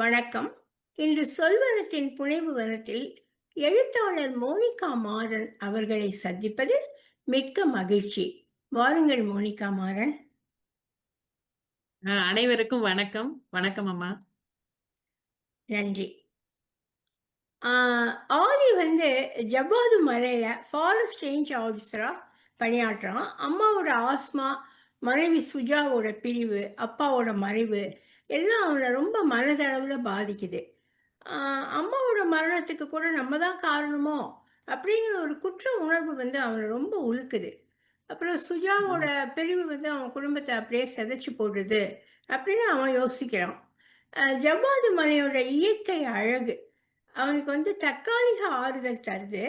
வணக்கம். இன்று சொல்வனத்தின் புனைவு வனத்தில் எழுத்தாளர் மோனிகா மாறன் அவர்களை சந்திப்பதில் மிக்க மகிழ்ச்சி. வாருங்கள் மோனிகா மாறன். அனைவருக்கும் வணக்கம். வணக்கம் அம்மா. நன்றி. ஆதி வந்து ஜவ்வாது மலையில ஃபாரஸ்ட் ரேஞ்ச் ஆஃபீஸரா பணியாற்றுறான். அம்மாவோட ஆஸ்மா மனைவி சுஜாவோட பிரிவு அப்பாவோட மறைவு எல்லாம் அவனை ரொம்ப மனதளவில் பாதிக்குது. அம்மாவோட மரணத்துக்கு கூட நம்ம தான் காரணமோ? அப்படிங்கிற ஒரு குற்ற உணர்வு வந்து அவனை ரொம்ப உலுக்குது. அப்புறம் சுஜாவோட பிரிவு வந்து அவன் குடும்பத்தை அப்படியே சிதைச்சு போடுது அப்படின்னு அவன் யோசிக்கிறான். ஜவ்வாது மலையோட இயற்கை அழகு அவனுக்கு வந்து தற்காலிக ஆறுதல் தருது.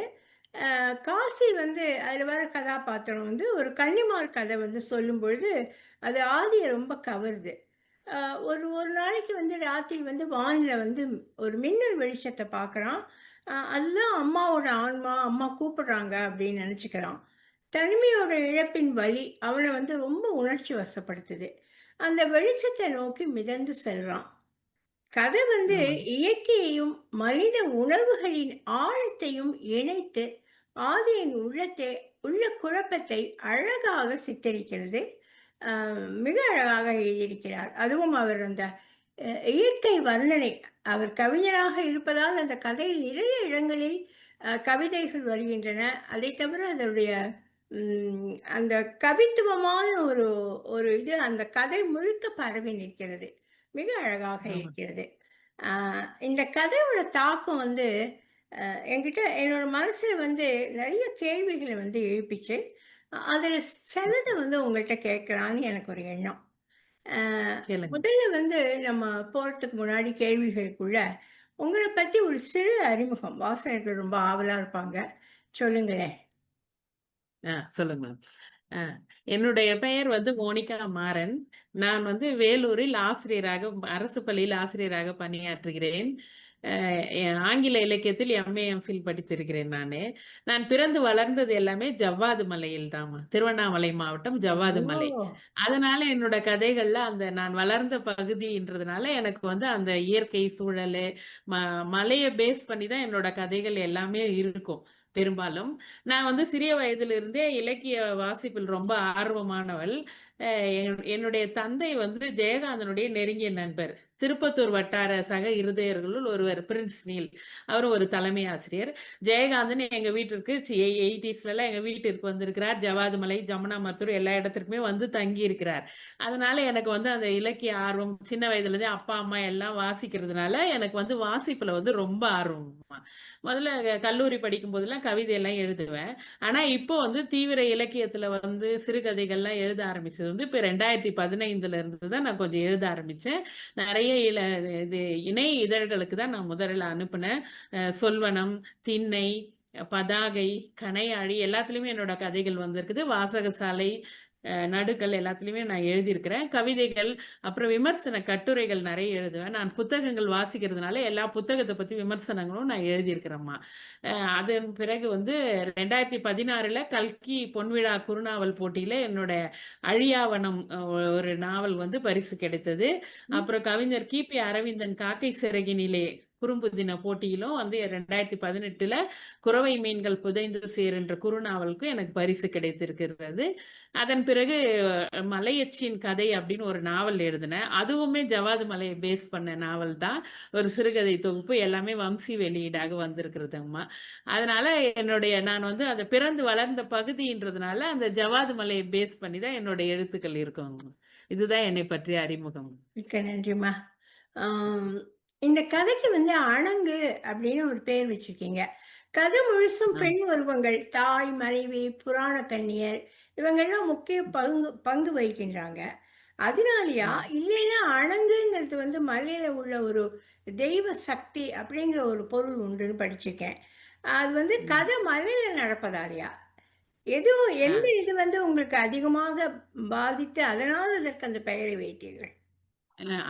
காசி வந்து அதில் வர கதாபாத்திரம் வந்து ஒரு கன்னிமார் கதை வந்து சொல்லும் பொழுது அது ஆதியை ரொம்ப கவருது. ஒரு ஒரு நாளைக்கு வந்து ராத்திரி வந்து வானில் வந்து ஒரு மின்னல் வெளிச்சத்தை பார்க்குறான். அதுதான் அம்மாவோட ஆன்மா அம்மா கூப்பிடுறாங்க அப்படின்னு நினச்சிக்கிறான். தனிமையோட இழப்பின் வலி அவனை வந்து ரொம்ப உணர்ச்சி வசப்படுத்துது. அந்த வெளிச்சத்தை நோக்கி மிதந்து செல்றான். கதை வந்து. இயற்கையையும் மனித உணர்வுகளின் ஆழத்தையும் இணைத்து ஆதியின் உள்ளத்தை உள்ள குழப்பத்தை அழகாக சித்தரிக்கிறது. மிக அழகாக எழுதியிருக்கிறார். அதுவும் அவர் அந்த இயற்கை வர்ணனை அவர் கவிஞராக இருப்பதால் அந்த கதையில் நிறைய இடங்களில் கவிதைகள் வருகின்றன. அதை தவிர அதனுடைய அந்த கவித்துவமான ஒரு ஒரு இது அந்த கதை முழுக்க பரவி நிற்கிறது. மிக அழகாக. இருக்கிறது. இந்த கதையோட தாக்கம் வந்து என்கிட்ட என்னோட மனசுல வந்து நிறைய கேள்விகளை வந்து எழுப்பிச்சு அதில் சிலதை வந்து உங்கள்கிட்ட கேட்கலான்னு எனக்கு ஒரு எண்ணம். ஆஹ் கேளுங்க. முதல்ல வந்து நம்ம போகிறதுக்கு முன்னாடி கேள்விகளுக்குள்ள உங்களை பற்றி ஒரு சிறு அறிமுகம். வாசகர்கள் ரொம்ப ஆவலாக இருப்பாங்க. சொல்லுங்களேன். ஆ சொல்லுங்க மேம். ஆ, என்னுடைய பெயர் வந்து மோனிகா மாறன். நான் வந்து வேலூரில் ஆசிரியராக அரசு பள்ளியில் ஆசிரியராக பணியாற்றுகிறேன். அஹ், ஆங்கில இலக்கியத்தில் எம்ஏ எம்ஃபில் படித்திருக்கிறேன் நான். நான் பிறந்து வளர்ந்தது எல்லாமே ஜவ்வாது மலையில் தான் திருவண்ணாமலை மாவட்டம் ஜவ்வாது மலை. அதனால என்னோட கதைகள்ல அந்த நான் வளர்ந்த பகுதின்றதுனால எனக்கு வந்து அந்த இயற்கை சூழல் ம மலையை பேஸ் பண்ணி தான் என்னோட கதைகள் எல்லாமே இருக்கும் பெரும்பாலும். நான் வந்து சிறிய வயதிலிருந்தே இலக்கிய வாசிப்பில் ரொம்ப ஆர்வமானவள். என்னுடைய தந்தை வந்து ஜெயகாந்தனுடைய நெருங்கிய நண்பர். திருப்பத்தூர் வட்டார சக இருதயர்களுள் ஒருவர் பிரின்ஸ் நீல். அவர் ஒரு தலைமை ஆசிரியர். ஜெயகாந்தன் எங்க வீட்டிற்கு எயிட்டிஸ்ல எங்க வீட்டிற்கு வந்திருக்கிறார். ஜவாதுமலை ஜமுனா மத்தூர் எல்லா இடத்திற்குமே வந்து தங்கி இருக்கிறார் அதனால எனக்கு வந்து அந்த இலக்கிய ஆர்வம் சின்ன வயதுல இருந்தே அப்பா அம்மா எல்லாம் வாசிக்கிறதுனால எனக்கு வந்து வாசிப்புல வந்து ரொம்ப ஆர்வம். முதல்ல கல்லூரி படிக்கும் போதெல்லாம் கவிதையெல்லாம் எழுதுவேன். ஆனா இப்போ வந்து தீவிர இலக்கியத்துல வந்து சிறுகதைகள்லாம் எழுத ஆரம்பிச்சது வந்து இப்போ ரெண்டாயிரத்தி பதினைந்துல இருந்து தான் நான் கொஞ்சம் எழுத ஆரம்பிச்சேன். நிறைய இல இது இணைய இதழ்களுக்கு தான் நான் முதல்ல அனுப்புனேன். சொல்வனம் திண்ணை பதாகை கனையாழி எல்லாத்துலேயுமே என்னோட கதைகள் வந்திருக்குது. வாசகசாலை நடுக்கல் எல்லாத்துலேயுமே நான் எழுதியிருக்கிறேன். கவிதைகள் அப்புறம் விமர்சன கட்டுரைகள் நிறைய எழுதுவேன். நான் புத்தகங்கள் வாசிக்கிறதுனால எல்லா புத்தகத்தை பற்றி விமர்சனங்களும் நான் எழுதியிருக்கிறேம்மா. அதன் பிறகு வந்து ரெண்டாயிரத்தி பதினாறுல கல்கி பொன்விழா குறுநாவல் போட்டியில என்னோட அழியாவனம் ஒரு நாவல் வந்து பரிசு கிடைத்தது. அப்புறம் கவிஞர் கிபி அரவிந்தன் காக்கை சிறகினிலே குறும்பு தின போட்டியிலும் வந்து ரெண்டாயிரத்தி பதினெட்டுல குறவை மீன்கள் புதைந்து சேருன்ற என்ற குறுநாவலுக்கு எனக்கு பரிசு கிடைத்திருக்கிறது. அதன் பிறகு மலையச்சியின் கதை அப்படின்னு ஒரு நாவல் எழுதினேன். அதுவுமே ஜவாது மலையை பேஸ் பண்ண நாவல் தான். ஒரு சிறுகதை தொகுப்பு எல்லாமே வம்சி வெளியீடாக வந்திருக்கிறதுங்கம்மா அதனால என்னுடைய நான் வந்து அந்த பிறந்து வளர்ந்த பகுதின்றதுனால அந்த ஜவாது மலையை பேஸ் பண்ணி தான் என்னுடைய எழுத்துக்கள் இருக்கும் இதுதான் என்னை பற்றிய அறிமுகம். மிக்க நன்றிம்மா. இந்த கதைக்கு வந்து அணங்கு அப்படின்னு ஒரு பேர் வச்சிருக்கீங்க கதை முழுசும். பெண் உருவங்கள் தாய் மனைவி புராண கன்னியர் இவங்கெல்லாம் முக்கிய பங்கு பங்கு வகிக்கின்றாங்க அதனாலயா. இல்லைன்னா அணங்குங்கிறது வந்து மலையில உள்ள ஒரு தெய்வ சக்தி அப்படிங்கிற ஒரு பொருள் உண்டுன்னு படிச்சிருக்கேன் அது வந்து. கதை மலையில நடப்பதாலயா எதுவும். எந்த இது வந்து உங்களுக்கு அதிகமாக பாதித்து அதனால் அதற்கு அந்த பெயரை வைத்தீர்கள்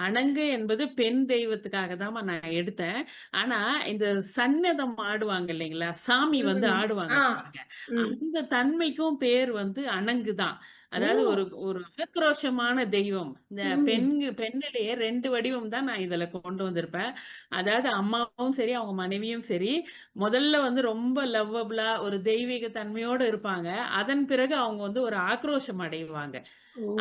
அணங்கு என்பது பெண் தெய்வத்துக்காக தான் நான் எடுத்தேன். ஆனா இந்த சன்னதம் ஆடுவாங்க இல்லைங்களா? சாமி வந்து. ஆடுவாங்க அந்த தன்மைக்கும் பேர் வந்து அணங்கு தான் அதாவது! ஒரு ஒரு ஆக்ரோஷமான தெய்வம். இந்த பெண். பெண்ணிலேயே 2 வடிவம் தான் நான் இதுல கொண்டு வந்திருப்பேன். அதாவது அம்மாவும் சரி, அவங்க மனைவியும் சரி, முதல்ல வந்து ரொம்ப லவ்வபிளா ஒரு தெய்வீக தன்மையோட இருப்பாங்க. அதன் பிறகு அவங்க வந்து ஒரு ஆக்ரோஷம் அடைவாங்க.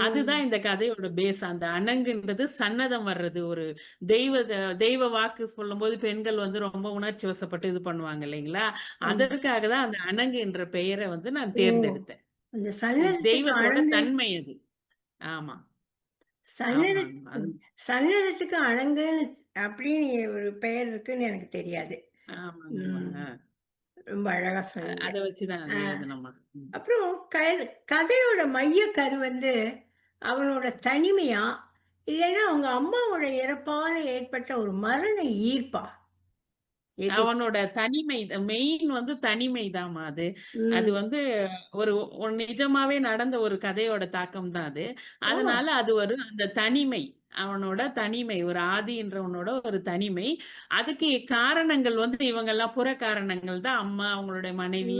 அதுதான் இந்த கதையோட பேஸ். அந்த அணங்குன்றது சன்னதம் வர்றது. ஒரு தெய்வ தெய்வ வாக்கு சொல்லும்போது பெண்கள் வந்து ரொம்ப உணர்ச்சி வசப்பட்டு இது பண்ணுவாங்க இல்லைங்களா? அதற்காக தான் அந்த அணங்கு என்ற பெயர வந்து நான்! தேர்ந்தெடுத்தேன். அந்த தெய்வத்தோட தன்மை அது. ஆமா. சன்னதத்துக்கு அணங்குன்னு அப்படின்னு ஒரு பெயர் இருக்குன்னு எனக்கு தெரியாது. ரொம்ப அழகா சொன்னீங்க. அப்புறம் கதையோட மையக்கரு வந்து அவனோட தனிமையா? இல்லன்னா அவங்க அம்மாவோட இறப்பால ஏற்பட்ட ஒரு மரண ஈர்ப்பா? அவனோட தனிமை மெயின் வந்து தனிமை தாம்மா அது. அது. வந்து ஒரு நிஜமாவே நடந்த ஒரு கதையோட தாக்கம் தான் அது. அதனால அது ஒரு அந்த தனிமை. அவனோட தனிமை. ஒரு ஆதின்றவனோட ஒரு தனிமை. அதுக்கு காரணங்கள் வந்து இவங்கலாம் புற காரணங்கள் தான். அம்மா, அவங்களுடைய மனைவி.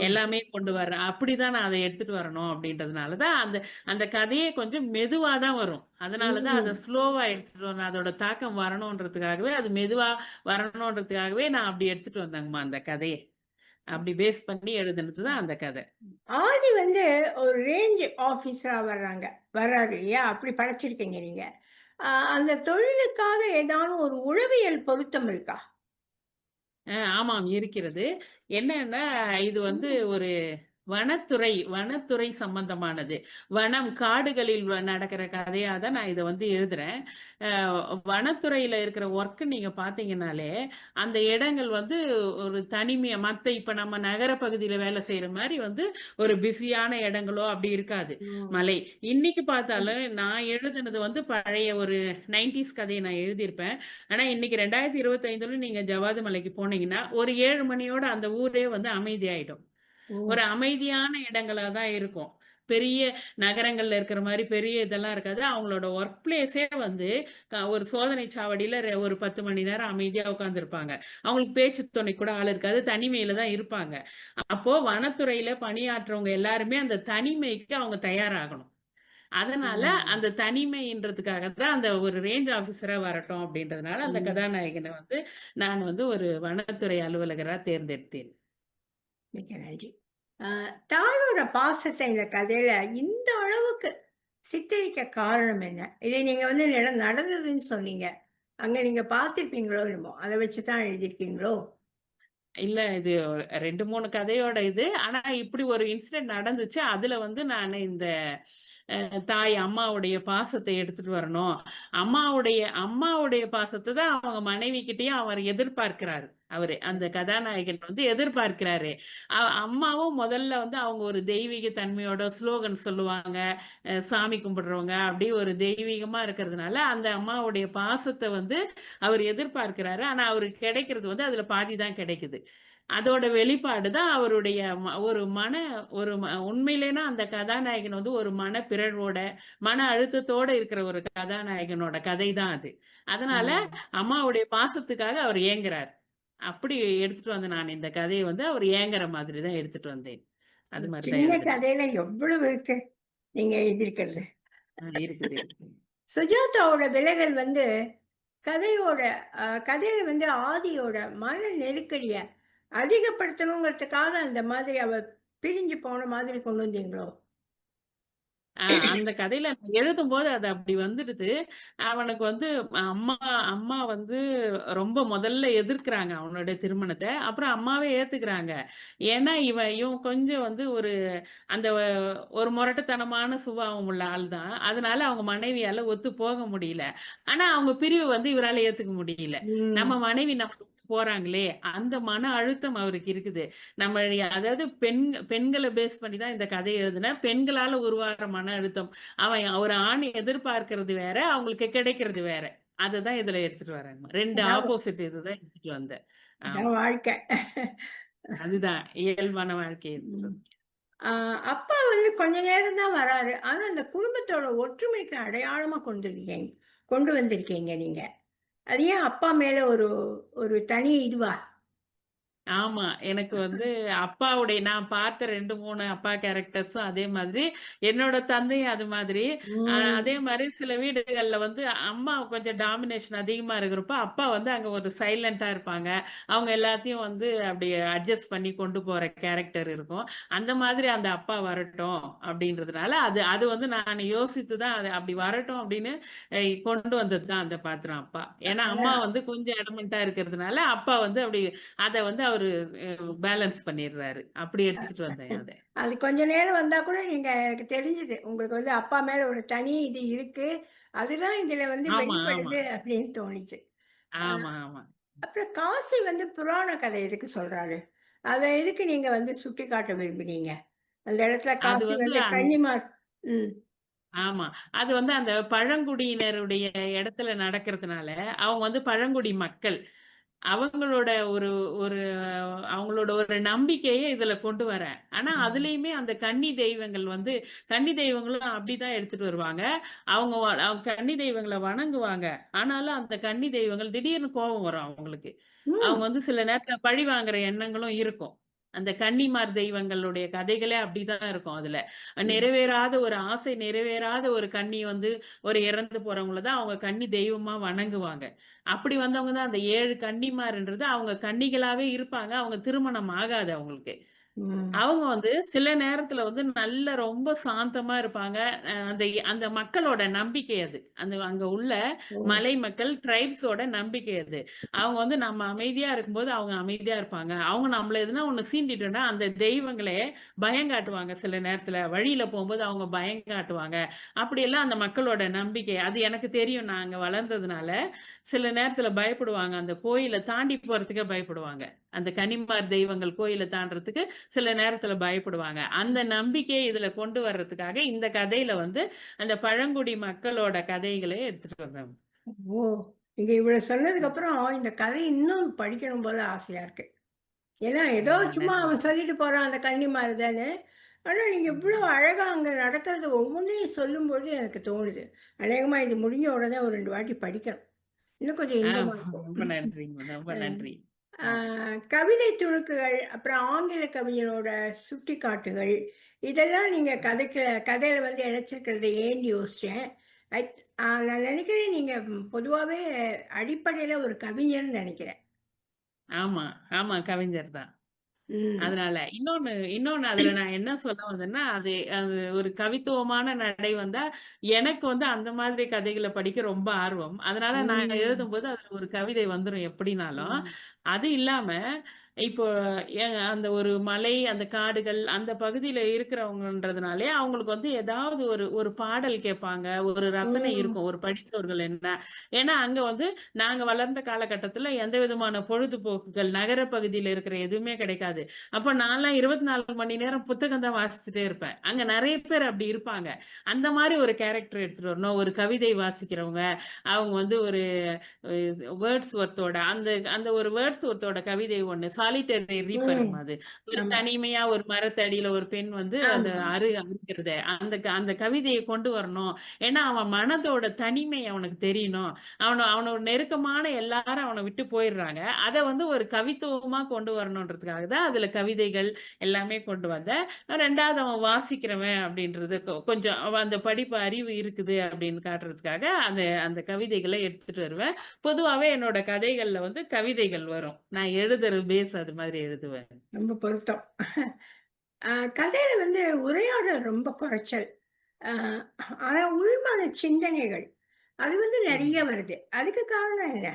எல்லாமே கொண்டு வர அப்படிதான் நான் அத எடுத்துட்டு வரணும் அப்படின்றதுனால தான் அந்த அந்த கதையே கொஞ்சம் மெதுவா தான் வரும். அதனால தான் அத. ஸ்லோவா எடுத்துட்டு வரணும். அதோட தாக்கம் வரணுன்றதுக்காகவே, அது மெதுவா வரணுன்றதுக்காகவே நான் அப்படி எடுத்துட்டு வந்தேங்கம்மா அந்த கதைய. அப்படி பேஸ் பண்ணி எழுதுனது தான் அந்த கதை. ஆதி வந்து ஒரு ரேஞ்ச் ஆஃபீஸரா வர்றாங்க. வர்றாரு இல்லையா? அப்படி படைச்சிருக்கீங்க நீங்க. அந்த தொழிலுக்காக ஏதானும் ஒரு உளவியல் பொருத்தம் இருக்கா? ஆமாம் இருக்கிறது. என்னன்னா, இது வந்து. ஒரு வனத்துறை வனத்துறை சம்பந்தமானது. வனம், காடுகளில் நடக்கிற கதையா தான் நான் இத வந்து எழுதுறேன். வனத்துறையில இருக்கிற ஒர்க் நீங்க பார்த்தீங்கன்னாலே, அந்த இடங்கள் வந்து ஒரு தனிமையா மத்த இப்ப நம்ம நகர பகுதியில வேலை செய்ற மாரி வந்து ஒரு பிஸியான இடங்களோ அப்படி இருக்காது. மலை. இன்னைக்கு. பார்த்தாலும் நான் எழுதுனது வந்து பழைய ஒரு 90ஸ் கதைய நான் எழுதியிருப்பேன். ஆனா இன்னைக்கு 2025ல நீங்க ஜவ்வாது மலைக்கு போனீங்கன்னா, ஒரு 7 மணியோட அந்த ஊரே வந்து அமைதியாயிடும். ஒரு அமைதியான இடங்களா தான் இருக்கும். பெரிய நகரங்கள்ல இருக்கிற மாரி பெரிய இதெல்லாம் இருக்காது. அவங்களோட வொர்க் பிளேஸே வந்து ஒரு சோதனை சாவடியில ஒரு 10 மணி நேரம் அமைதியா உட்கார்ந்திருப்பாங்க. அவங்களுக்கு பேச்சு துணைக்கு கூட ஆள் இருக்காது. தனிமையில தான் இருப்பாங்க. அப்போ வனத்துறையில பணியாற்றவங்க எல்லாருமே அந்த தனிமைக்கு அவங்க தயாராகணும். அதனால. அந்த தனிமைன்றதுக்காக தான் அந்த ஒரு ரேஞ்ச் ஆஃபீஸரா வரட்டும் அப்படின்றதுனால அந்த. கதாநாயகன வந்து நான் வந்து ஒரு வனத்துறை அலுவலகரா தேர்ந்தெடுத்தேன். மிக்க நன்றி. தாயோட பாசத்தை இந்த கதையில இந்த அளவுக்கு சித்தரிக்க காரணம் என்ன? இதை நீங்க வந்து நட நடந்ததுன்னு சொன்னீங்க. அங்க நீங்க பார்த்திருப்பீங்களோ என்னமோ! அதை வச்சு தான் எழுதியிருக்கீங்களோ? இல்ல இது 2, 3 கதையோட இது. ஆனா இப்படி ஒரு இன்சிடென்ட் நடந்துச்சு. அதுல வந்து நான் இந்த தாய் அம்மாவுடைய பாசத்தை எடுத்துட்டு வரணும். அம்மாவுடைய அம்மாவுடைய பாசத்தை தான் அவங்க மனைவி கிட்டேயும் அவர் எதிர்பார்க்கிறாரு. அவரு. அந்த கதாநாயகன் வந்து எதிர்பார்க்கிறாரு. அம்மாவும் முதல்ல வந்து அவங்க ஒரு தெய்வீக தன்மையோட ஸ்லோகன் சொல்லுவாங்க. சாமி கும்பிடுறவங்க, அப்படி ஒரு தெய்வீகமா இருக்கிறதுனால, அந்த அம்மாவுடைய பாசத்தை வந்து அவர் எதிர்பார்க்கிறாரு. ஆனா அவருக்கு கிடைக்கிறது வந்து அதுல பாதி தான் கிடைக்குது. அதோட வெளிப்பாடு தான் அவருடைய ஒரு மன ஒரு ம உண்மையிலேன்னா அந்த கதாநாயகன் வந்து ஒரு மனப்பிறழ்வோட, மன அழுத்தத்தோட இருக்கிற ஒரு கதாநாயகனோட கதை தான் அது. அதனால. அம்மாவுடைய பாசத்துக்காக அவர் ஏங்குறார். அப்படி எடுத்துட்டு வந்த நான் இந்த கதைய வந்து அவர் ஏங்குற மாதிரி தான் எடுத்துட்டு வந்தேன். அது எழுதுனேன். கதையில எவ்வளவு இருக்கு நீங்க எழுதியிருக்கிறது. இருக்குது. சுஜாதாவோட விலகல் வந்து கதையோட கதையில வந்து ஆதியோட மன நெருக்கடிய அதிகப்படுத்தணுங்கிறதுக்காக அந்த மாதிரி அவ பிரிஞ்சு போன மாதிரி கொண்டு வந்தீங்களோ? அந்த கதையில நான் எழுதும்போது அது அப்படி வந்துடுது. அவனுக்கு வந்து அம்மா அம்மா வந்து ரொம்ப முதல்ல எதிர்க்கிறாங்க அவனுடைய திருமணத்த. அப்புறம் அம்மாவே ஏத்துக்கிறாங்க. ஏன்னா, இவன் இவன் கொஞ்சம் வந்து ஒரு அந்த ஒரு முரட்டுத்தனமான சுபாவம் உள்ள ஆள் தான். அதனால அவங்க மனைவியால ஒத்து போக முடியல. ஆனா, அவங்க பிரிவு வந்து இவரால ஏத்துக்க முடியல. நம்ம. மனைவி விட்டு போறாங்களே! அந்த மன அழுத்தம் அவருக்கு இருக்குது. நம்ம அதாவது பெண் பெண்கள பேஸ் பண்ணி தான் இந்த கதைய எழுதினேன். பெண்களால உருவாகுற மன அழுத்தம். அவன் ஒரு ஆண் எதிர்பார்க்கிறது வேற, அவங்களுக்கு கிடைக்கிறது வேற. அததான் இதுல எடுத்துட்டு. 2 அதான் ஆப்போசிட் இதுதான் எடுத்துட்டு வந்தேன். வாழ்க்கை. அதுதான் இயல்பான வாழ்க்கை அப்பா வந்து கொஞ்ச நேரம் தான் வராரு. ஆனா, அந்த குடும்பத்தோட ஒற்றுமைக்கு அடையாளமா கொண்டு கொண்டு வந்திருக்கீங்க நீங்க. அது ஏன் அப்பா மேல ஒரு ஒரு தனி இதுவா? ஆமா. எனக்கு வந்து அப்பாவுடைய நான் பார்த்த 2, 3 அப்பா கேரக்டர்ஸும் அதே மாதிரி, என்னோட தந்தையும் அது மாதிரி. அ அதே ம். மாரி சில வீடுகள்ல வந்து அம்மா கொஞ்சம் டாமினேஷன் அதிகமா இருக்கிறப்ப, அப்பா வந்து அங்க ஒரு சைலன்ட்டா இருப்பாங்க. அவங்க எல்லாத்தையும் வந்து அப்படி அட்ஜஸ்ட் பண்ணி கொண்டு போற கேரக்டர் இருக்கும். அந்த மாதிரி அந்த அப்பா வரட்டும் அப்படின்றதுனால, அது அது வந்து நான் யோசித்து தான் அது அப்படி வரட்டும் அப்படின்னு அ கொண்டு வந்தது தான் அந்த பாத்திரம் அப்பா. ஏன்னா அம்மா. வந்து கொஞ்சம் அடமென்ட்டா இருக்கிறதுனால, அப்பா வந்து அப்படி அத வந்து அவரு அ பேலன்ஸ் பண்ணிடுறாரு. அப்படி எடுத்துட்டு வந்தேன் அத. அது கொஞ்ச நேரம் வந்தா கூட நீங்க எனக்கு தெரிஞ்சுது. உங்களுக்கு வந்து அப்பா மேல ஒரு தனி இது இருக்கு. அதுதான் இதுல வந்து. வெளிப்படுது அப்படின்னு தோணிச்சு. ஆமா, ஆமா. அப்புறம் காசி வந்து புராண கதை எதுக்கு சொல்றாரு? அத எதுக்கு நீங்க வந்து சுட்டிக்காட்ட விரும்பினீங்க? அந்த இடத்துல காசி வந்து கன்னிமார் ம். ஆமா. அது வந்து அந்த பழங்குடியினருடைய இடத்துல நடக்கிறதுனால, அவங்க வந்து பழங்குடி மக்கள். அவங்களோட ஒரு ஒரு அவங்களோட ஒரு நம்பிக்கைய இதுல கொண்டு வரேன். ஆனா. அதுலயுமே அந்த கன்னி தெய்வங்கள் வந்து கன்னி தெய்வங்களும் அப்படிதான் எடுத்துட்டு வருவாங்க. அவங்க அவங்க கன்னி தெய்வங்கள வணங்குவாங்க. ஆனாலும் அந்த கன்னி தெய்வங்கள் திடீர்னு கோவம் வரும் அவங்களுக்கு. அவங்க. வந்து சில நேரத்துல பழி வாங்குற எண்ணங்களும் இருக்கும். அந்த கன்னிமார் தெய்வங்களுடைய கதைகளே அப்படிதான் இருக்கும் அதுல. நிறைவேறாத ஒரு ஆசை நிறைவேறாத ஒரு கன்னி வந்து ஒரு இறந்து போறவங்கள தான் அவங்க கன்னி தெய்வமா வணங்குவாங்க. அப்படி வந்தவங்க தான் அந்த 7 கன்னிமார்ன்றது அவங்க கன்னிகளாவே இருப்பாங்க. அவங்க திருமணம் ஆகாது அவங்களுக்கு. ம். அவங்க வந்து சில நேரத்துல வந்து நல்ல ரொம்ப சாந்தமா இருப்பாங்க. அ அந்த அந்த மக்களோட நம்பிக்கை அது. அந்த அங்க உள்ள ஓ! மலை மக்கள் ட்ரைப்ஸோட நம்பிக்கை அது. அவங்க வந்து நம்ம அமைதியா இருக்கும்போது அவங்க அமைதியா இருப்பாங்க. அவங்க நம்மள எதுனா ஒண்ணு சீண்டிட்டோம்னா, அந்த தெய்வங்களே பயம் காட்டுவாங்க சில நேரத்துல. வழியில போம்போது அவங்க பயம் காட்டுவாங்க. அப்படியெல்லாம் அந்த மக்களோட நம்பிக்கை. அது எனக்கு தெரியும். நான் அங்க வளர்ந்ததுனால, சில நேரத்துல பயப்படுவாங்க. அந்த கோயில தாண்டி போறதுக்கே பயப்படுவாங்க. அந்த கன்னிமார் தெய்வங்கள் கோயில தாண்டுறதுக்கு சில நேரத்துல பயப்படுவாங்க. அந்த நம்பிக்கைய இதுல கொண்டு வர்றதுக்காக இந்த கதையில வந்து அந்த பழங்குடி மக்களோட கதைகளே எடுத்துட்டு வந்தாங்க. ஓ! நீங்க இவ்வளவு சொன்னதுக்கு. அப்புறம் இந்த கதை இன்னும் படிக்கணும் போல ஆசையா இருக்கு. ஏன்னா, ஏதோ சும்மா நன்றி. அவன் சொல்லிட்டு போறான் அந்த கன்னிமார் தானே. ஆனா, நீங்க இவ்ளோ ம். அழகா அங்க நடக்கிறது ஒவ்வொன்னையும் சொல்லும்போது எனக்கு தோணுது. அநேகமா இது முடிஞ்ச உடனே ஒரு 2 வாட்டி படிக்கணும். இன்னும் கொஞ்சம். ரொம்ப நன்றிங்க. ரொம்ப நன்றி. கவிதை துணுக்குகள், அப்புறம் ஆங்கில கவிஞரோட சுட்டிக்காட்டுகள், இதெல்லாம் நீங்க கதைக்கு கதையில வந்து இணைச்சிருக்கிறத ஏன்னு யோசிச்சேன். நான் நினைக்கிறேன் நீங்க பொதுவாகவே அடிப்படையில ஒரு கவிஞர்னு நினைக்கிறேன். ஆமா, ஆமா. கவிஞர் தான். அதனால. இன்னொன்னு இன்னொன்னு அதுல நான் என்ன சொல்ல வந்தேன்னா, அது அது ஒரு கவித்துவமான நடை வந்தா, எனக்கு வந்து அந்த மாதிரி கதைகள படிக்க ரொம்ப ஆர்வம். அதனால நான். எழுதும்போது அதுல ஒரு கவிதை வந்துரும் எப்படினாலும். அது இல்லாம, இப்போ அந்த ஒரு மலை, அந்த காடுகள், அந்த பகுதியில இருக்கிறவங்கன்றதுனாலே, அவங்களுக்கு வந்து ஏதாவது ஒரு ஒரு பாடல் கேட்பாங்க. ஒரு ரசனை. இருக்கும். ஒரு படித்தவர்கள் என்ன ஏன்னா அங்க வந்து நாங்க வளர்ந்த காலகட்டத்தில எந்த விதமான பொழுதுபோக்குகள், நகர பகுதியில இருக்கிற எதுவுமே கிடைக்காது. அப்ப நான்லாம் 24 மணி நேரம் புத்தகம் தான் வாசிச்சுட்டே இருப்பேன். அங்க நெறைய பேர் அப்படி இருப்பாங்க. அந்த மாரி ஒரு கேரக்டர் எடுத்துட்டு வரணும். ஒரு கவிதை வாசிக்கிறவங்க, அவங்க வந்து ஒரு அ வேர்ட்ஸ்வொர்த்தோட அந்த அந்த ஒரு வேர்ட்ஸ்வொர்த்தோட கவிதை ஒண்ணு. சாலிட்டரி ரீப்பர்ம் ம். அது. ஒரு. தனிமையா ஒரு மரத்தடியில ஒரு பெண் வந்து அந்த. அரு அறுக்கிறத. அந்த அந்த கவிதைய கொண்டு வரணும். ஏன்னா, அவன் மனதோட தனிமை அவனுக்கு தெரியணும். அவன அவனோட நெருக்கமான எல்லாரும் அவன விட்டு போயிடுறாங்க. அத வந்து ஒரு கவித்துவமா கொண்டு வரணுன்றதுக்காக தான் அதுல கவிதைகள் எல்லாமே கொண்டு வந்தேன். 2வது அவன் வாசிக்கிறவன் அப்படின்றது கொஞ்சம் அந்த படிப்பு அறிவு இருக்குது அப்படின்னு காட்டுறதுக்காக அந்த அந்த கவிதைகள எடுத்துட்டு வருவேன். பொதுவாவே என்னோட கதைகள்ல வந்து கவிதைகள் வரும். நான் எழுதுற பேஸ் அது மாதிரி எழுதுவேன். ரொம்ப பொருத்தம். கதையில வந்து உரையாடல் ரொம்ப குறைச்சல். ஆனா உள்மன சிந்தனைகள், அது வந்து நெறைய. வருது. அதுக்கு காரணம் என்ன?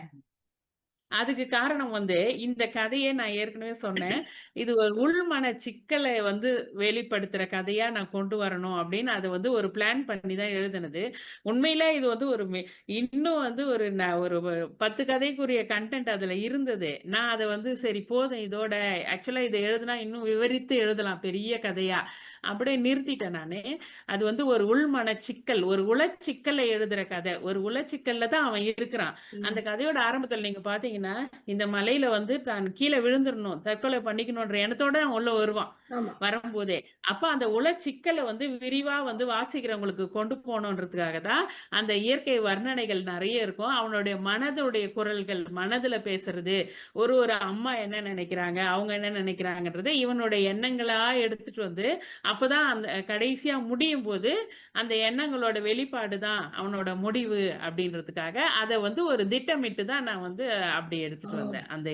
அதுக்கு காரணம் வந்து, இந்த கதையை நான் ஏற்கனவே சொன்னேன். இது ஒரு உள்மன சிக்கலை வந்து வெளிப்படுத்துற கதையா நான் கொண்டு வரணும் அப்படின்னு அதை வந்து ஒரு பிளான் பண்ணி தான் எழுதுனது. உண்மையிலே இது வந்து ஒரு மெ இன்னும் வந்து ஒரு ந ஒரு பத்து கதைக்குரிய கன்டென்ட் அதுல இருந்தது. நான் அதை வந்து சரி போதும் இதோட ஆக்சுவலா இதை எழுதுனா இன்னும் விவரித்து எழுதலாம் பெரிய கதையா. அப்படியே நிறுத்திட்டேன் நானு. அது வந்து ஒரு உள்மன சிக்கல். ஒரு உளச்சிக்கல எழுதுற கதை. ஒரு உளச்சிக்கல்ல தான் அவன் இருக்கிறான். அந்த. கதையோட ஆரம்பத்துல நீங்க பார்த்தீங்கன்னா, இந்த மலையில வந்து தான் கீழ விழுந்துறணும், தற்கொலை பண்ணிக்கணுன்ற எண்ணத்தோட அவன் உள்ள வருவான். வரும்போதே. அப்ப அந்த உளச்சிக்கல வந்து விரிவா வந்து வாசிக்கிறவங்களுக்கு கொண்டு போணுன்றதுக்காக தான், அந்த இயற்கை வர்ணனைகள் நெறைய இருக்கும். அவனுடைய மனதுடைய குரல்கள், மனதுல பேசுறது, ஒரு ஒரு அம்மா என்ன நெனைக்கிறாங்க, அவங்க என்ன நெனைக்கிறாங்கன்றத இவனுடைய எண்ணங்களா எடுத்துட்டு வந்து, அப்பதான் அந்த கடைசியா முடியும்போது, அந்த எண்ணங்களோட வெளிப்பாடு தான் அவனோட முடிவு அப்படின்றதுக்காக, அத வந்து ஒரு திட்டமிட்டு தான் நான் வந்து அப்படி எடுத்துட்டு! வந்தேன். அந்த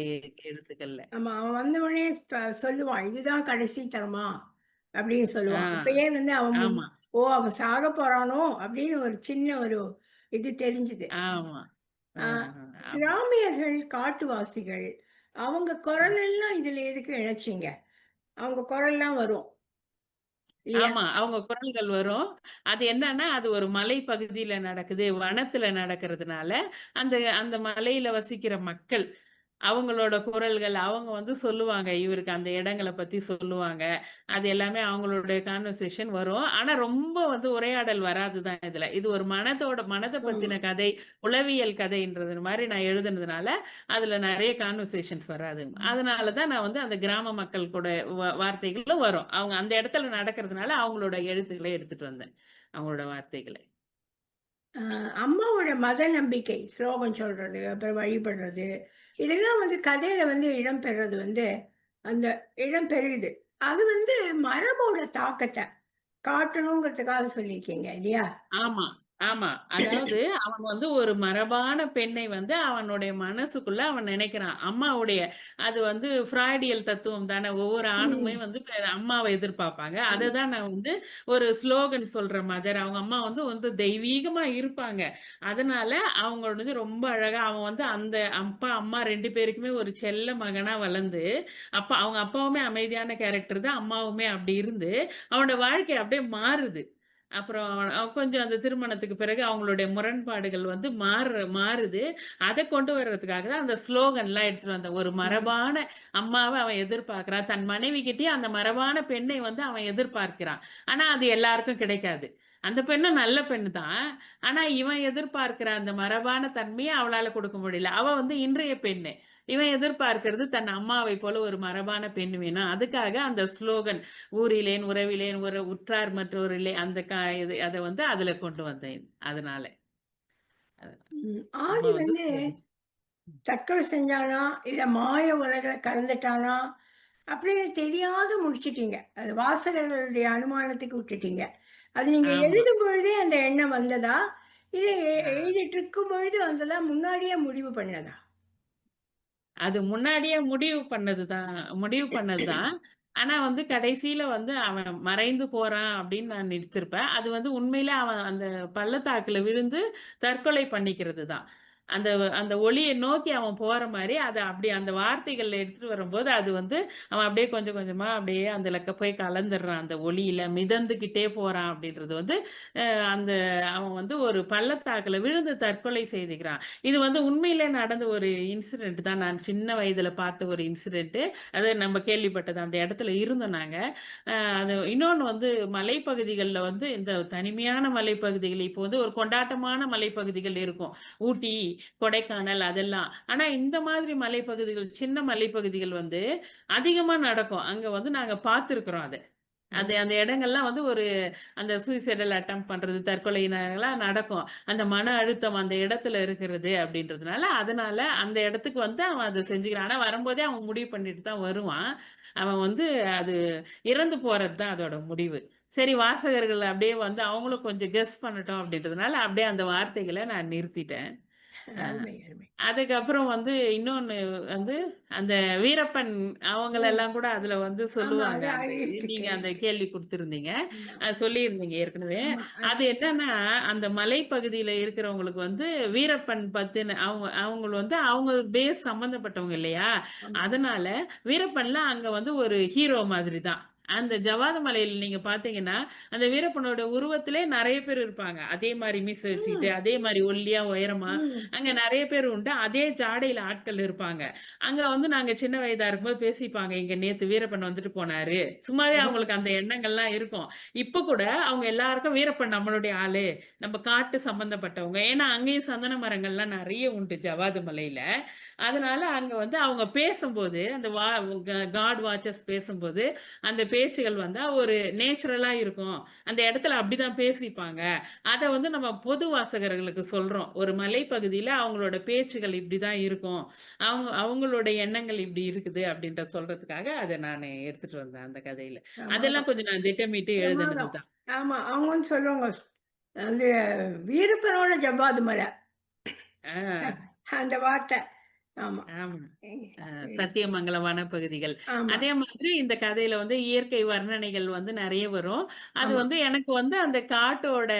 எழுத்துக்கள்ல. ஆமா. அவன் வந்த உடனே சொல்லுவான். இதுதான் கடைசி தரமா? அப்படின்னு. சொல்லுவான். அப்பயே வந்து அவன். ஓ! அவன் சாகப் போறானோ! அப்படின்னு ஒரு சின்ன ஒரு இது தெரிஞ்சுது. ஆமா. கிராமியர்கள், காட்டுவாசிகள் அவங்க குரல் எல்லாம் இதுல எதுக்கு இணைச்சீங்க? அவங்க குரல்லாம் வரும். இல்லையா? ஆமா. அவங்க குரல்கள் வரும். அது என்னன்னா, அது ஒரு மலை பகுதியில நடக்குது. வனத்துல நடக்கிறதுனால, அந்த அந்த மலையில வசிக்கிற மக்கள், அவங்களோட குரல்கள், அவங்க வந்து சொல்லுவாங்க. இவருக்கு அந்த இடங்கள பத்தி சொல்லுவாங்க. அது எல்லாமே அவங்களுடைய கான்வர்சேஷன் வரும். ஆனா, ரொம்ப வந்து உரையாடல் வராது தான் இதுல. இது ஒரு மனதோட மனத. பத்தின கதை, உளவியல் கதைன்றது மாரி நான் எழுதுனதுனால, அதுல நெறைய கான்வர்சேஷன்ஸ் வராது. ம். அதனால தான் நான் வந்து அந்த கிராம மக்கள் கூட வார்த்தைகளும் வரும். அவங்க அந்த இடத்துல நடக்கிறதுனால, அவங்களோட எழுத்துக்கள எடுத்துட்டு வந்தேன். அவங்களோட வார்த்தைகள. அம்மாவோட மத நம்பிக்கை, ஸ்லோகம் சொல்றது, அப்புறம் வழிபடுறது, இதெல்லாம் வந்து கதையில வந்து இடம் பெறுறது வந்து, அந்த இடம் பெறுது. அது வந்து மரபோட தாக்கத்தை காட்டணுங்கிறதுக்காக சொல்லியிருக்கீங்க இல்லையா? ஆமா, ஆமா. அதாவது அவன் வந்து ஒரு மரபான பெண்ணை வந்து அவனுடைய மனசுக்குள்ள அவன் நினைக்கிறான். அம்மாவுடைய அது வந்து ஃப்ராய்டியல் தத்துவம் தானே. ஒவ்வொரு ஆணுமே ம். வந்து பெ அம்மாவ எதிர்பார்ப்பாங்க. ஆமா. அத தான் நான் வந்து ஒரு ஸ்லோகன் சொல்ற மதர். அவங்க அம்மா வந்து வந்து தெய்வீகமா இருப்பாங்க. அதனால அவங்க வந்து ரொம்ப அழகா அவன் வந்து அந்த அப்பா, அம்மா 2 பேருக்குமே ஒரு செல்ல மகனா வளர்ந்து, அப்பா அவங்க அப்பாவுமே அமைதியான கேரக்டர் தான். அம்மாவுமே அப்படி இருந்து, அவனோட வாழ்க்கை அப்படியே மாறுது. அப்புறம் கொஞ்சம் அந்த திருமணத்துக்கு பிறகு அவங்களுடைய முரண்பாடுகள் வந்து மாறு மாறுது. அத கொண்டு வர்றதுக்காக தான் அந்த ஸ்லோகன்லாம் எடுத்துட்டு வந்தேன். ஒரு. மரபான அம்மாவ அவன் எதிர்பார்க்கிறான். தன் மனைவிகிட்டயும் அந்த மரபான பெண்ணை வந்து அவன் எதிர்பார்க்கிறான். ஆனா, அது எல்லாருக்கும் கிடைக்காது. அந்த பெண்ணும் நல்ல பெண்ணு தான். ஆனா, இவன் எதிர்பார்க்கிற அந்த மரபான தன்மைய அவளால கொடுக்க முடியல. அவ வந்து இன்றைய பெண்ணு. இவன் எதிர்பார்க்கிறது தன் அம்மாவை போல ஒரு மரபான பெண் வேணும். அதுக்காக அந்த ஸ்லோகன் ஊரிலேன், உறவிலேன், ஒரு உற்றார் மற்றோரிலே அந்த இது அத வந்து அதுல கொண்டு வந்தேன். அதனால. ஆதி வந்து தற்கொலை செஞ்சானா? இல்ல மாய உலகுல கலந்துட்டானா? அப்படின்னு தெரியாத முடிச்சுட்டீங்க. அது வாசகர்களுடைய அனுமானத்துக்கு விட்டுட்டீங்க. அது நீங்க. எழுதும் பொழுதே அந்த எண்ணம் வந்ததா? இல்ல. எழுதிட்டு இருக்கும் பொழுது வந்ததா? முன்னாடியே முடிவு பண்ணதா? அது முன்னாடியே முடிவு பண்ணது தான் முடிவு பண்ணது தான். ஆனா வந்து கடைசியில வந்து அவன் மறைந்து போறான் அப்படின்னு நான் நிறுத்திருப்பேன். அது வந்து உண்மையிலே அவன் அந்த பள்ளத்தாக்குல விழுந்து தற்கொலை பண்ணிக்கிறது தான். அந்த அந்த ஒளியை நோக்கி அவன் போற மாதிரி அதை அப்படி அந்த வார்த்தைகள்ல எடுத்துட்டு வரும்போது, அது வந்து அவன் அப்படியே கொஞ்சம் கொஞ்சமா அப்படியே அந்த லக்க போய் கலந்துடுறான். அந்த ஒளியில மிதந்துகிட்டே போறான் அப்படின்றது வந்து, அந்த அவன் வந்து ஒரு பள்ளத்தாக்குல விழுந்து தற்கொலை செய்துக்கிறான். இது வந்து உண்மையிலே நடந்த ஒரு இன்சிடென்ட் தான். நான் சின்ன வயதுல பார்த்த ஒரு இன்சிடென்ட். அது நம்ம கேள்விப்பட்டது. அந்த இடத்துல இருந்தோம் நாங்க. அது இன்னொன்னு வந்து மலைப்பகுதிகளில் வந்து இந்த தனிமையான மலைப்பகுதிகள் இப்போ வந்து ஒரு கொண்டாட்டமான மலைப்பகுதிகள் இருக்கும். ஊட்டி, கொடைக்கானல் அதெல்லாம். ஆனா இந்த மாதிரி மலைப்பகுதிகள், சின்ன மலைப்பகுதிகள் வந்து அதிகமா நடக்கும். அங்க வந்து நாங்க பார்த்துருக்கிறோம் அத. அது. அந்த இடங்கள்லாம் வந்து ஒரு அந்த சூசைடல் அட்டெம்ப்ட் பண்றது, தற்கொலைலாம் நடக்கும். அந்த மன அழுத்தம் அந்த இடத்துல இருக்கிறது அப்படின்றதுனால, அதனால அந்த இடத்துக்கு வந்து அவன் அத செஞ்சுக்கிறான். ஆனா வரும்போதே அவன் முடிவு பண்ணிட்டு தான் வருவான். அவன் வந்து அது இறந்து போறது தான் அதோட முடிவு. சரி வாசகர்கள் அப்படியே வந்து அவங்களும் கொஞ்சம் கெஸ் பண்ணட்டும் அப்படின்றதுனால, அப்படியே அந்த வார்த்தைகள நான் நிறுத்திட்டேன். அருமை, அருமை. அதுக்கப்புறம் வந்து இன்னொன்னு வந்து, அந்த வீரப்பன் ம். அவங்களெல்லாம் கூட அதுல வந்து ஆமா. சொல்லுவாங்க. அது. நீங்க அந்த கேள்வி குடுத்திருந்தீங்க. ஆமா. அ சொல்லியிருந்தீங்க ஏற்கனவே. ஆமா. அ அது என்னன்னா, அந்த மலைப்பகுதியில இருக்கிறவங்களுக்கு வந்து வீரப்பன் பத்தின அவங்க அவங்க வந்து அவங்க பேஸ் சம்மந்தப்பட்டவங்க இல்லையா? ஆமா. அதனால வீரப்பன்லாம் அங்க வந்து ஒரு ஹீரோ மாதிரி தான். அந்த ஜவ்வாது மலையில நீங்க பார்த்தீங்கன்னா, அந்த வீரப்பனோட உருவத்திலே நெறைய பேர் இருப்பாங்க. அதே மாரி மீச வச்சுக்கிட்டு. அதே மாரி ஒல்லியா, உயரமா. அங்க நெறைய பேர் உண்டு. அதே ஜாடையில ஆட்கள் இருப்பாங்க. அங்க வந்து நாங்க சின்ன வயதா இருக்கும்போது பேசிப்பாங்க. "இங்க நேத்து வீரப்பன் வந்துட்டு போனாரு." சும்மாவே! அவங்களுக்கு அந்த எண்ணங்கள்லாம் இருக்கும். இப்ப கூட அவங்க எல்லாருக்கும் வீரப்பன் நம்மளுடைய ஆளு. நம்ம காட்டு சம்பந்தப்பட்டவங்க. ஏன்னா அங்கேயும் சந்தன மரங்கள்லாம் நெறைய உண்டு ஜவ்வாது மலையில. அதனால அங்க வந்து அவங்க பேசும்போது, அந்த வா காட் வாச்சர்ஸ் பேசும்போது, அந்த பேச்சுகள் வந்து ஒரு நேச்சுரலா இருக்கும். அந்த இடத்துல அப்படிதான் பேசிப்பாங்க. அத வந்து நம்ம பொது வாசகர்களுக்கு சொல்றோம். ஒரு மலைப்பகுதியில அவங்களோட பேச்சுகள் இப்படிதான் இருக்கும். அவங்க அவங்களோட எண்ணங்கள் இப்படி இருக்குது அப்படின்ற சொல்றதுக்காக அத நானு எடுத்துட்டு வந்தேன் அந்த கதையில. அதெல்லாம் கொஞ்சம் நான் திட்டமிட்டு எழுதுனது. தான். ஆமா. அவங்க வந்து சொல்லுவாங்க. அந்த வீரப்பனோட ஜவ்வாது மலை. அந்த வார்த்தை. ஆமா. சத்தியமங்கல வனப்பகுதிகள். அதே மாதிரி இந்த கதையில வந்து இயற்கை வர்ணனைகள் வந்து நெறைய வரும். அது. வந்து எனக்கு வந்து அந்த காட்டோட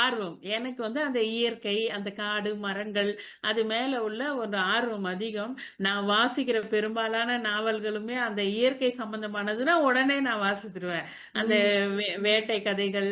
ஆர்வம். எனக்கு வந்து அந்த இயற்கை, அந்த காடு, மரங்கள் அது மேல உள்ள ஒரு ஆர்வம் அதிகம். நான் வாசிக்கிற பெரும்பாலான நாவல்களுமே அந்த இயற்கை சம்பந்தமானதுன்னா, உடனே நான் வாசித்துருவேன். அந்த வேட்டை கதைகள்,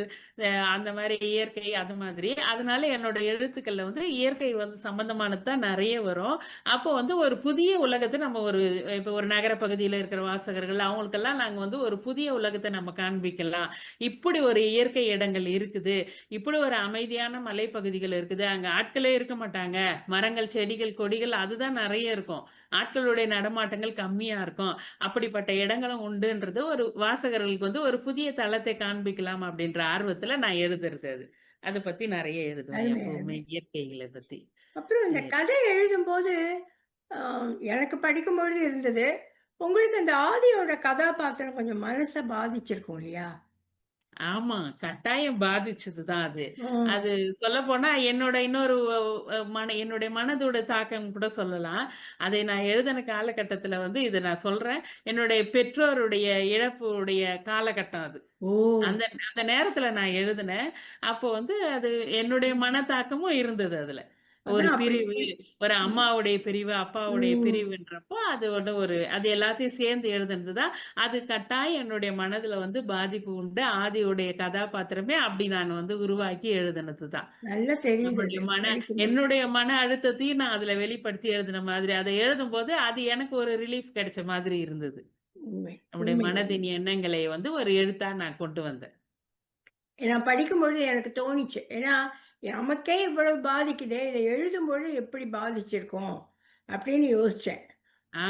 அந்த மாரி இயற்கை அது மாதிரி. அதனால என்னோட எழுத்துக்கள்ல வந்து இயற்கை வந்து சம்பந்தமானது தான் நெறைய வரும். அப்போ வந்து ஒரு புதிய உலகத்த நம்ம ஒரு இப்ப ஒரு நகர பகுதியில இருக்கிற வாசகர்கள் அவங்களுக்கெல்லாம் நாங்க வந்து ஒரு புதிய உலகத்த நம்ம காண்பிக்கலாம். இப்படி ஒரு இயற்கை இடங்கள் இருக்குது. இப்படி ஒரு அமைதியான மலைப்பகுதிகள் இருக்குது. அங்க ஆட்களே இருக்க மாட்டாங்க. மரங்கள், செடிகள், கொடிகள் அதுதான் நெறைய இருக்கும். ஆட்களுடைய நடமாட்டங்கள் கம்மியா இருக்கும். அப்படிப்பட்ட இடங்களும் உண்டுன்றது ஒரு வாசகர்களுக்கு வந்து ஒரு புதிய தளத்தை காண்பிக்கலாம் அப்படின்ற ஆர்வத்துல நான் எழுதுறது அது. அத பத்தி நெறைய எழுதுவேன். இயற்கைகள பத்தி. அப்புறம் இந்த கதை எழுதும்போது, அ எனக்கு படிக்கும்பொழுது இருந்தது. உங்களுக்கு அந்த ஆதியோட கதாபாத்திரம் கொஞ்சம் மனச பாதிச்சிருக்கும் இல்லையா? ஆமா. கட்டாயம் பாதிச்சது தான் அது. அது சொல்லப்போனா என்னோட இன்னொரு மன என்னுடைய மனதோட தாக்கம் கூட சொல்லலாம். அதை நான் எழுதின காலகட்டத்தில வந்து இத நான் சொல்றேன். என்னுடைய பெற்றோருடைய இழப்புடைய காலகட்டம் அது. அந்த அந்த நேரத்தில நான் எழுதினேன். அப்போ வந்து அது என்னுடைய மனத்தாக்கமும் இருந்தது அதுல. ஒரு. பிரிவு, ஒரு. அம்மாவுடைய பிரிவு, அப்பாவுடைய. பிரிவுன்றப்போ அதோட ஒரு அது எல்லாத்தையும் சேர்ந்து எழுதுனது தான். அது கட்டாயம் என்னுடைய மனதுல வந்து பாதிப்பு உண்டு. ஆதியுடைய கதாபாத்திரமே அப்படி நான் வந்து உருவாக்கி எழுதுனது தான். நல்லா தெரியுது நம்முடைய அது மன. என்னுடைய மன அழுத்தத்தையும் நான் அதுல வெளிப்படுத்தி எழுதின மாதிரி. அத எழுதும்போது அது எனக்கு ஒரு ரிலீஃப் கிடைச்ச மாதிரி இருந்தது. நம்முடைய. மனதின் எண்ணங்களை வந்து ஒரு எழுத்தா நான் கொண்டு வந்தேன். நான் படிக்கும்பொழுது எனக்கு தோணிச்சு. ஏன்னா, நமக்கே இவ்வளவு பாதிக்குதே! இத எழுதும்பொழுது எப்படி பாதிச்சிருக்கும்? அப்படின்னு யோசிச்சேன். ஆ,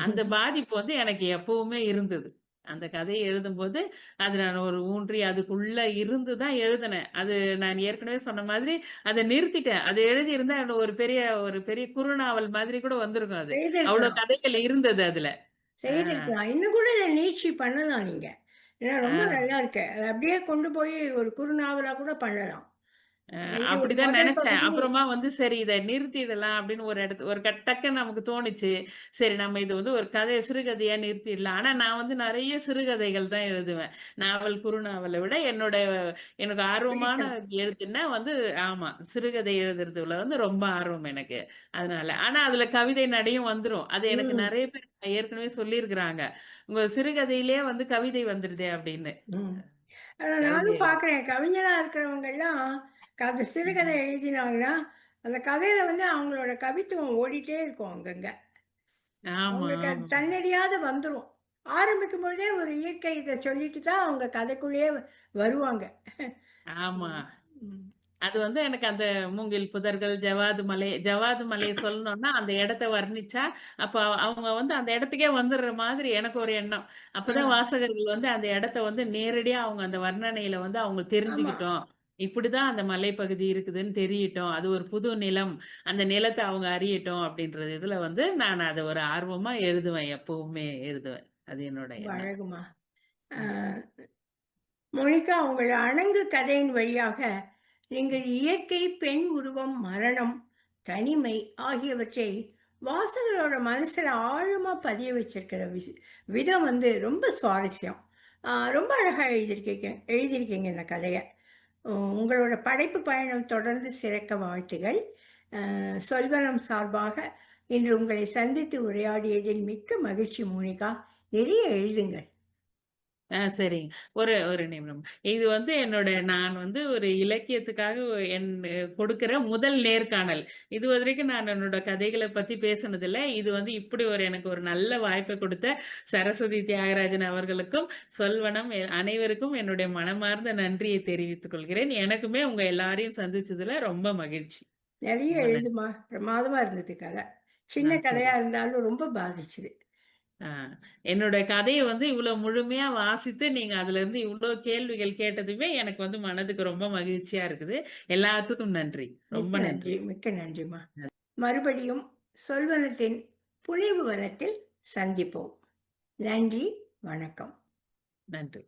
அந்த பாதிப்பு வந்து எனக்கு எப்பவுமே இருந்தது. அந்த கதைய எழுதும்போது, அது நான் ஒரு ஊன்றி அதுக்குள்ள இருந்து தான் எழுதினேன். அது நான் ஏற்கனவே சொன்ன மாதிரி அத நிறுத்திட்டேன். அது எழுதியிருந்தா ஒரு பெரிய ஒரு பெரிய குறுநாவல் மாதிரி கூட வந்திருக்கும் அது. செய்திருக்கலாம், கதைகள் இருந்தது அதுல. செய்திருக்கலாம். இன்னும் கூட இத நீட்சி பண்ணலாம் நீங்க. ஏன்னா ரொம்ப. நல்லா இருக்கு. அத அப்படியே கொண்டு போய் ஒரு குறுநாவலா கூட பண்ணலாம். அப்படிதான் நெனச்சேன். அப்புறமா வந்து சரி இத நிறுத்திடலாம் அப்படின்னு ஒரு இடத்து ஒரு கட் டக்குன்னு நமக்கு தோணுச்சு. சரி நம்ம இது வந்து ஒரு கதை சிறுகதையா நிறுத்திடலாம். ஆனா நான் வந்து நெறைய சிறுகதைகள் தான் எழுதுவேன். நாவல், குறுநாவல விட என்னோட எனக்கு ஆர்வமான. எழுத்துன்னா வந்து ஆமா. சிறுகதை எழுதுறதுல வந்து ரொம்ப ஆர்வம் எனக்கு. அதனால. ஆனா அதுல கவிதை நடையும் வந்துரும். அது எனக்கு நெறைய பேர் ஏற்கனவே சொல்லியிருக்கிறாங்க. உங்க சிறுகதையிலேயே வந்து கவிதை வந்துருதே அப்படின்னு. நானும் பார்க்குறேன். கவிஞரா இருக்கிறவங்கலாம் கத சிறுகதை. எழுதினாங்கன்னா, அந்த கதையில வந்து அவங்களோட கவித்துவம் ஓடிட்டே இருக்கும் அங்கங்க. ஆமா, அவங்களுக்கு அது ஆமா. தன்னறியாத வந்துரும். ஆரம்பிக்கும் பொழுதே ஒரு இயற்கை இத சொல்லிட்டு தான் அவங்க கதைக்குள்ளேயே வ வருவாங்க. ஆமா. ம். அது வந்து எனக்கு அந்த மூங்கில் புதர்கள், ஜவ்வாது மலை ஜவ்வாது மலைய சொல்லணும்னா, அந்த இடத்த வர்ணிச்சா, அப்ப அவங்க வந்து அந்த இடத்துக்கே வந்துர்ற மாதிரி எனக்கு ஒரு எண்ணம். ஆ, அப்பதான் வாசகர்கள் வந்து அந்த இடத்த வந்து நேரடியா அவங்க அந்த வர்ணனையில வந்து அவங்க ஆமா. தெரிஞ்சுக்கிட்டோம். இப்படிதான் அந்த மலைப்பகுதி இருக்குதுன்னு தெரியட்டும். அது ஒரு புது நிலம். அந்த நிலத்தை அவங்க அறியட்டும் அப்படின்றது இதுல வந்து நான் அதை ஒரு ஆர்வமா எழுதுவேன். எப்பவுமே எழுதுவேன். அது என்னோட எண்ணம். அழகுமா. ஆ மோனிகா உங்கள் அணங்கு கதையின் வழியாக நீங்கள் இயற்கை, பெண் உருவம், மரணம், தனிமை ஆகியவற்றை வாசகரோட மனசுல ஆழமா பதிய வச்சிருக்கிற விஷ- விதம் வந்து ரொம்ப சுவாரஸ்யம். ஆஹ் ரொம்ப அழகா எழுதியிருக்கீங்க எழுதியிருக்கீங்க இந்த கதையை உங்களோட படைப்பு பயணம் தொடர்ந்து சிறக்க வாழ்த்துகள். சொல்வனம் சார்பாக இன்று உங்களை சந்தித்து உரையாடியதில் மிக்க மகிழ்ச்சி மோனிகா. நிறைய எழுதுங்கள். ஆ சரிங்க. ஒரு ஒரு நிமிடம். இது வந்து என்னோட நான் வந்து ஒரு இலக்கியத்துக்காக என் கொடுக்கிற முதல் நேர்காணல். இதுவரைக்கும் நான் என்னோட கதைகள பத்தி பேசுனதில்ல. இது வந்து இப்படி ஒரு எனக்கு ஒரு நல்ல வாய்ப்ப குடுத்த சரஸ்வதி தியாகராஜன் அவர்களுக்கும், சொல்வனம் எ அனைவருக்கும் என்னுடைய மனமார்ந்த நன்றியை தெரிவித்துக் கொள்கிறேன். எனக்குமே உங்க எல்லாரையும் சந்திச்சதுல ரொம்ப மகிழ்ச்சி. நெறைய நன்றி. எழுதுமா. பிரமாதமா இருந்தது கதை. சின்ன. கதையா இருந்தாலும் ரொம்ப பாதிச்சுது. என்னோட கதைய வந்து இவ்ளோ முழுமையா வாசித்து, நீங்க அதுலருந்து இவ்ளோ கேள்விகள் கேட்டதுமே எனக்கு வந்து மனதுக்கு ரொம்ப மகிழ்ச்சியா இருக்குது. எல்லாத்துக்கும் நன்றி. ரொம்ப நன்றி. மிக்க நன்றிம்மா. ந மறுபடியும் சொல்வனத்தின் புனைவு வனத்தில் சந்திப்போம். நன்றி, வணக்கம். நன்றி.